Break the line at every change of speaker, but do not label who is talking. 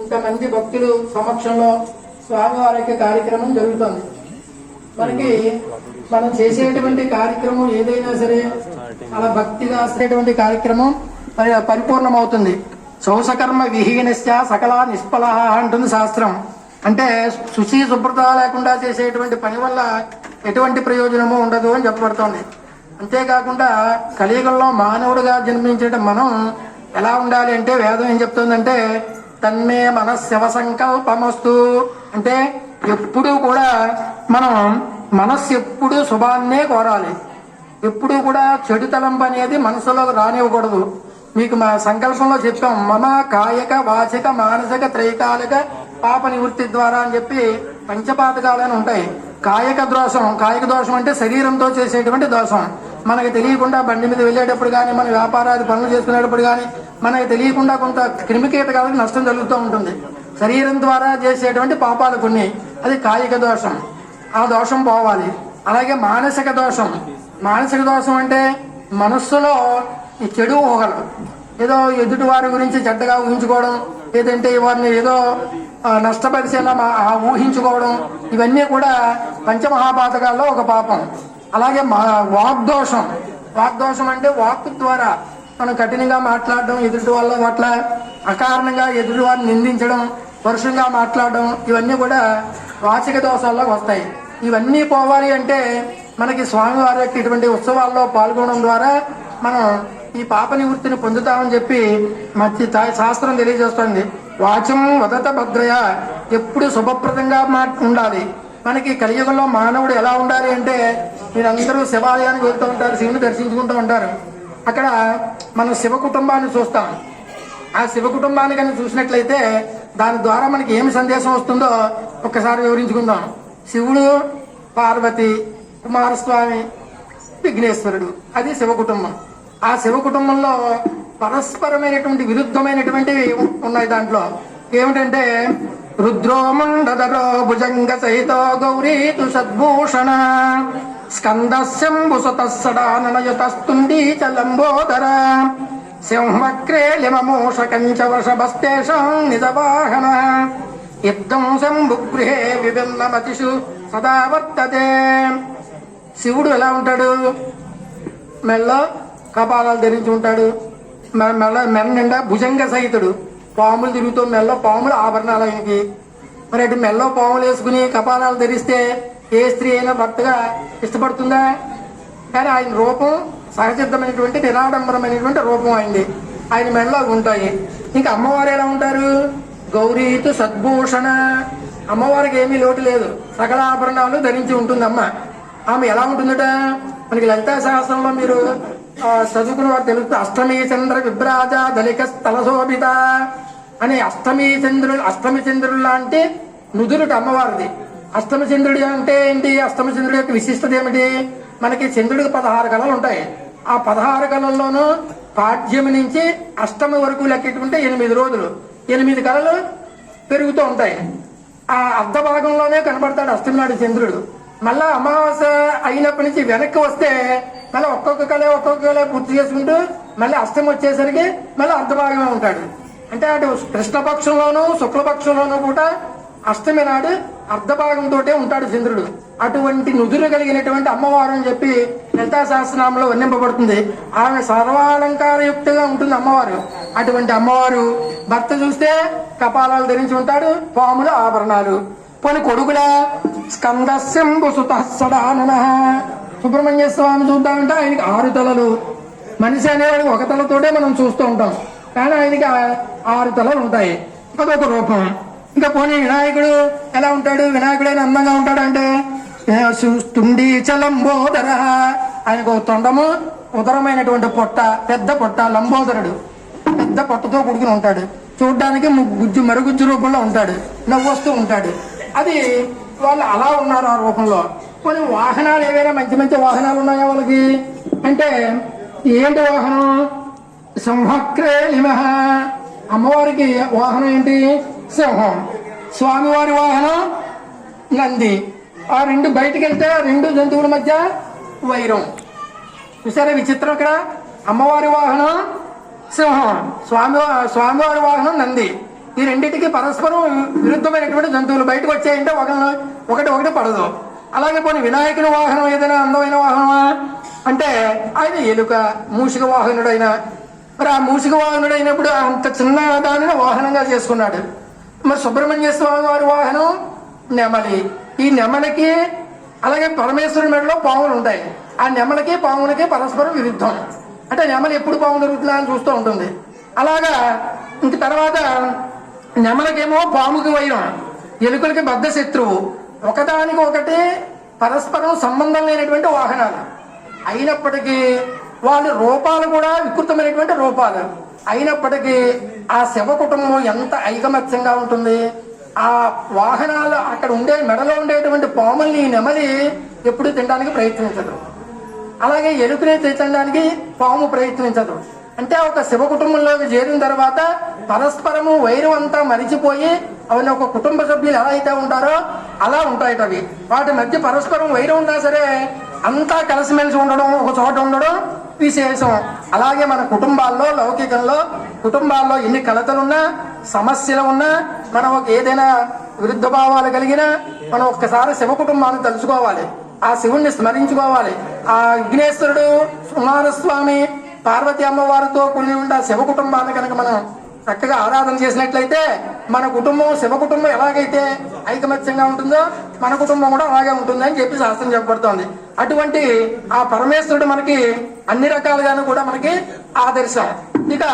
ఇంతమంది భక్తులు సమక్షంలో స్వామివారి యొక్క కార్యక్రమం జరుగుతుంది. మనకి మనం చేసేటువంటి కార్యక్రమం ఏదైనా సరే అలా భక్తిగా చేసేటువంటి కార్యక్రమం మరి పరిపూర్ణమవుతుంది. శౌసకర్మ విహీనస్య సకల నిష్ఫల అంటుంది శాస్త్రం. అంటే శుచి శుభ్రత లేకుండా చేసేటువంటి పని వల్ల ఎటువంటి ప్రయోజనము ఉండదు అని చెప్పబడుతోంది. అంతేకాకుండా కలియుగంలో మానవుడిగా జన్మించేట మనం ఎలా ఉండాలి అంటే వేదం ఏం చెప్తుందంటే తన్మే మన శివ సంకల్పమస్తు. అంటే ఎప్పుడూ కూడా మనం మనస్సు ఎప్పుడు శుభాన్నే కోరాలి. ఎప్పుడు కూడా చెడు తలంపు అనేది మనసులో రానివ్వకూడదు. మీకు మా సంకల్పంలో చెప్పాం మమ కాయక వాచక మానసిక త్రైకాలిక పాప నివృత్తి ద్వారా అని చెప్పి పంచపాతకాలని ఉంటాయి. కాయక దోషం కాయక దోషం అంటే శరీరంతో చేసేటువంటి దోషం. మనకి తెలియకుండా బండి మీద వెళ్ళేటప్పుడు కానీ మన వ్యాపారాది పనులు చేసుకునేటప్పుడు కానీ మనకి తెలియకుండా కొంత క్రిమికీటకాలకు నష్టం జరుగుతూ ఉంటుంది. శరీరం ద్వారా చేసేటువంటి పాపాలు కొన్ని. అది కాయిక దోషం. ఆ దోషం పోవాలి. అలాగే మానసిక దోషం. మానసిక దోషం అంటే మనస్సులో ఈ చెడు ఊహలు. ఏదో ఎదుటి వారి గురించి చెడ్డగా ఊహించుకోవడం లేదంటే వారిని ఏదో నష్టపరిచేలా ఊహించుకోవడం ఇవన్నీ కూడా పంచమహాపాతకాల్లో ఒక పాపం. అలాగే మా వాగ్దోషం. వాగ్దోషం అంటే వాక్ ద్వారా మనం కఠినంగా మాట్లాడడం ఎదుటి వాళ్ళ పట్ల అకారణంగా ఎదుటి వారిని నిందించడం పరుషంగా మాట్లాడడం ఇవన్నీ కూడా వాచిక దోషాల్లోకి వస్తాయి. ఇవన్నీ పోవాలి అంటే మనకి స్వామివారి యొక్క ఇటువంటి ఉత్సవాల్లో పాల్గొనడం ద్వారా మనం ఈ పాప నివృత్తిని పొందుతామని చెప్పి మంచి తా- శాస్త్రం తెలియజేస్తుంది. వాచం వదత భద్రయ. ఎప్పుడు శుభప్రదంగా మా ఉండాలి. మనకి కలియుగంలో మానవుడు ఎలా ఉండాలి అంటే మీరందరూ శివాలయానికి వెళ్తూ ఉంటారు శివుని దర్శించుకుంటూ ఉంటారు. అక్కడ మనం శివ కుటుంబాన్ని చూస్తాం. ఆ శివ కుటుంబాన్ని కానీ చూసినట్లయితే దాని ద్వారా మనకి ఏమి సందేశం వస్తుందో ఒక్కసారి వివరించుకుందాం. శివుడు పార్వతి కుమారస్వామి విఘ్నేశ్వరుడు అది శివ కుటుంబం. ఆ శివ కుటుంబంలో పరస్పరమైనటువంటి విరుద్ధమైనటువంటివి ఉన్నాయి దాంట్లో. ఏమిటంటే రుద్రోమండదరో భుజంగ సహితో గౌరీతు సద్భూషణ. స్కందశంభు సుతస్సడాననయుతస్తుండీ చ లంబోదర. సింహక్రేలిమమూషకంచ వృషభస్తేషాం నిజవాహన. యుద్ధం శంభుగృహే విభిన్నమతిషు సదా వర్తతే. శివుడు ఎలా ఉంటాడు? మెల్ల కపాలాలు ధరించి ఉంటాడు. మె- మెల్ల నిండా భుజంగ సహితుడు. పాములు తిరుగుతూ మెల్ల పాములు ఆభరణాలు ఆయనకి. మరి అటు మెల్ల పాములు వేసుకుని కపాలాలు ధరిస్తే ఏ స్త్రీ అయినా భర్తగా ఇష్టపడుతుందా? కానీ ఆయన రూపం సహసిద్ధమైనటువంటి నిరాడంబరమైనటువంటి రూపం అయింది ఆయన మెడలో ఉంటాయి. ఇంకా అమ్మవారు ఎలా ఉంటారు? గౌరీతు సద్భూషణ. అమ్మవారికి ఏమీ లోటు లేదు. సకల ఆభరణాలు ధరించి ఉంటుంది అమ్మ ఆమె ఎలా ఉంటుందట? మనకి లలితా శాస్త్రంలో మీరు చదువుకున్న వారు తెలుస్తుంది అష్టమీ చంద్ర విభ్రాజ దళిక స్థలశోభిత అనే అష్టమీ చంద్రుడు అష్టమి చంద్రుడు లాంటి నుదురుట అమ్మవారిది. అష్టమి చంద్రుడు అంటే ఏంటి? అష్టమి చంద్రుడి యొక్క విశిష్టత ఏమిటి? మనకి చంద్రుడికి పదహారు కళలు ఉంటాయి. ఆ పదహారు కళల్లోనూ పాడ్యమి నుంచి అష్టమి వరకు లెక్కెట్టుకుంటే ఎనిమిది రోజులు. ఎనిమిది కళలు పెరుగుతూ ఉంటాయి. ఆ అర్ధ భాగంలోనే కనబడతాడు అష్టమి నాడు చంద్రుడు. మళ్ళా అమావాస్య అయినప్పటి నుంచి వెనక్కి వస్తే మళ్ళీ ఒక్కొక్క కళ ఒక్కొక్క కళ పూర్తి చేసుకుంటూ మళ్ళీ అష్టమి వచ్చేసరికి మళ్ళీ అర్ధభాగమే ఉంటాడు. అంటే అటు కృష్ణపక్షంలోనూ శుక్లపక్షంలోనూ కూడా అష్టమి నాడు అర్ధభాగంతో ఉంటాడు చంద్రుడు. అటువంటి నుదురు కలిగినటువంటి అమ్మవారు అని చెప్పి లలితా సహస్రనామంలో వర్ణింపబడుతుంది. ఆమె సర్వాలంకారయుక్తగా ఉంటుంది అమ్మవారు. అటువంటి అమ్మవారు భర్త చూస్తే కపాలాలు ధరించి ఉంటాడు పాములు ఆభరణాలు. పోని కొడుకుల స్కందశంభు సుత సడానన సుబ్రహ్మణ్య స్వామి చూద్దామంటే ఆయనకి ఆరు తలలు. మనిషి అనేవాడికి ఒక తలతోటే మనం చూస్తూ ఉంటాం. కానీ ఆయనకి ఆరు తలలు ఉంటాయి. అదొక రూపం. ఇంకా పోనీ వినాయకుడు ఎలా ఉంటాడు? వినాయకుడైన అందంగా ఉంటాడు అంటే తుండి చలంబోదర. ఆయనకు తొండము ఉదరమైనటువంటి పొట్ట పెద్ద పొట్ట లంబోదరుడు. పెద్ద పొట్టతో కూడుకుని ఉంటాడు. చూడ్డానికి గుజ్జు మరుగుజ్జు రూపంలో ఉంటాడు. నవ్వొస్తూ ఉంటాడు. అది వాళ్ళు అలా ఉన్నారు ఆ రూపంలో. కొన్ని వాహనాలు ఏవైనా మంచి మంచి వాహనాలు ఉన్నాయా వాళ్ళకి? అంటే ఏంటి వాహనం? సింహక్రే నిమహ అమ్మవారికి వాహనం ఏంటి? సింహం. స్వామివారి వాహనం నంది. ఆ రెండు బయటికి వెళ్తే ఆ రెండు జంతువుల మధ్య వైరం. చూసారా విచిత్రం ఇక్కడ? అమ్మవారి వాహనం సింహం. స్వామి స్వామివారి వాహనం నంది. ఈ రెండింటికి పరస్పరం విరుద్ధమైనటువంటి జంతువులు బయటకు వచ్చాయంటే ఒక ఒకటి ఒకటి పడదు. అలాగే పోనీ వినాయకుని వాహనం ఏదైనా అందమైన వాహనమా? అంటే ఆయన ఎలుక మూషిక వాహనుడైన. మరి ఆ మూషిక వాహనుడైనప్పుడు అంత చిన్న దానిని వాహనంగా చేసుకున్నాడు. మరి సుబ్రహ్మణ్య స్వామి వారి వాహనం నెమలి. ఈ నెమలికి అలాగే పరమేశ్వరుని మెడలో పాములు ఉంటాయి. ఆ నెమలికి పాములకి పరస్పరం విరుద్ధం. అంటే నెమలి ఎప్పుడు పాము దొరుకుతుందా అని చూస్తూ ఉంటుంది. అలాగా ఇంక తర్వాత నెమలకేమో పాముకి వైరం ఎలుకలకి బద్ధ శత్రువు ఒకదానికి ఒకటి పరస్పరం సంబంధం లేనటువంటి వాహనాలు. అయినప్పటికీ వాళ్ళ రూపాలు కూడా వికృతమైనటువంటి రూపాలు. అయినప్పటికీ ఆ శవ కుటుంబం ఎంత ఐకమత్యంగా ఉంటుంది. ఆ వాహనాలు అక్కడ ఉండే మెడలో ఉండేటువంటి పాముల్ని నెమలి ఎప్పుడు తినడానికి ప్రయత్నించదు. అలాగే ఎలుకనే తినడానికి పాము ప్రయత్నించదు. అంటే ఒక శివ కుటుంబంలోకి చేరిన తర్వాత పరస్పరము వైరం అంతా మరిచిపోయి అవన్నీ ఒక కుటుంబ సభ్యులు ఎలా అయితే ఉంటారో అలా ఉంటాయి అవి. వాటి మధ్య పరస్పరం వైరం ఉన్నా సరే అంతా కలిసిమెలిసి ఉండడం ఒక చోట ఉండడం విశేషం. అలాగే మన కుటుంబాల్లో లౌకికంలో కుటుంబాల్లో ఎన్ని కలతలున్నా సమస్యలు ఉన్నా మనం ఒక ఏదైనా విరుద్ధ భావాలు కలిగినా మనం ఒక్కసారి శివ కుటుంబాన్ని తలుచుకోవాలి. ఆ శివుణ్ణి స్మరించుకోవాలి. ఆ విఘ్నేశ్వరుడు కుమారస్వామి పార్వతి అమ్మవారితో కొన్ని ఉండే ఆ శివ కుటుంబాన్ని కనుక మనం చక్కగా ఆరాధన చేసినట్లయితే మన కుటుంబం శివ కుటుంబం ఎలాగైతే ఐకమత్యంగా ఉంటుందో మన కుటుంబం కూడా అలాగే ఉంటుంది అని చెప్పి శాస్త్రం చెప్పబడుతోంది. అటువంటి ఆ పరమేశ్వరుడు మనకి అన్ని రకాలుగాను కూడా మనకి ఆదర్శం. ఇక